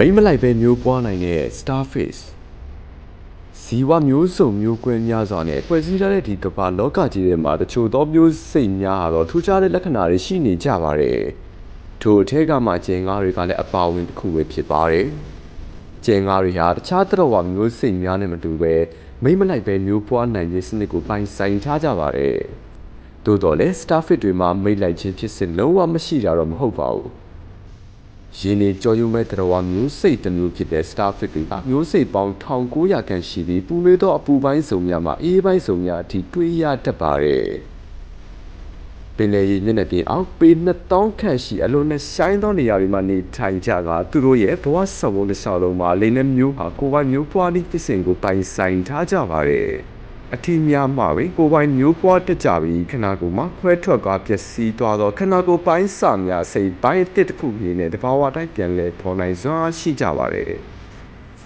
မိမ့်မလိုက်ပဲမျိုးပွားနိုင်တဲ့ starfish ဇီဝမျိုးစုံမျိုးကွဲများစွာနဲ့ဖွဲ့စည်းထားတဲ့ဒီကမ္ဘာလောကကြီးထဲမှာတချို့သောမျိုးစိတ်များဟာတော့ထူးခြားတဲ့လက္ခဏာတွေရှိနေကြပါတယ်ထို့အထက်ကမှကျင်ငါးတွေကလည်းအပါဝင်တစ်ခုပဲဖြစ်ပါတယ်ကျင်ငါးတွေဟာတခြားသတ္တဝါမျိုးစိတ်များနဲ့မတူပဲမိမ့်မလိုက်ပဲမျိုးပွားနိုင်ခြင်းစနစ်ကိုပိုင်ဆိုင်ထားကြပါတယ်သို့တော်လည်း starfish တွေမှာမိတ်လိုက်ခြင်းဖြစ်စဉ်လုံးဝမရှိတာတော့မဟုတ်ပါဘူး ရင်းနေကြော်ယူမဲ့တရဝမျိုးစိတ်တစ်မျိုးဖြစ်တဲ့ Starfish တွေကမျိုးစိတ်ပေါင်း1900ခန့်ရှိပြီးပူနွေးသောအပူပိုင်းစုံများမှာအေးပိုင်းစုံများအထိတွေ့ရတတ်ပါတယ်။ပင်လယ်ရေမျက်နှာပြင်အောက်ပေ2000ခန့်ရှိအလွန်နဲ့ရှိုင်းသောနေရာတွေမှာနေထိုင်ကြကသူတို့ရဲ့ဘဝဆောက်ပုံတစ်လျှောက်လုံးမှာလိန်နဲ့မျိုးဟာကိုယ်ပိုင်မျိုးပွားသည့်ဖြစ်စဉ်ကိုပိုင်ဆိုင်ထားကြပါတယ်။ အထီးများမှာပဲကိုယ်ပိုင်မျိုးပွားတက်ကြပြီးခန္ဓာကိုယ်မှာခွဲထွက်သွားပျက်စီးသွားသောခန္ဓာကိုယ်ပိုင်းစာများစိတ်ပိုင်းအတစ်တစ်ခုအနေနဲ့တဘာဝတိုင်းပြန်လဲပေါ်နိုင်စွာရှိကြပါတယ်။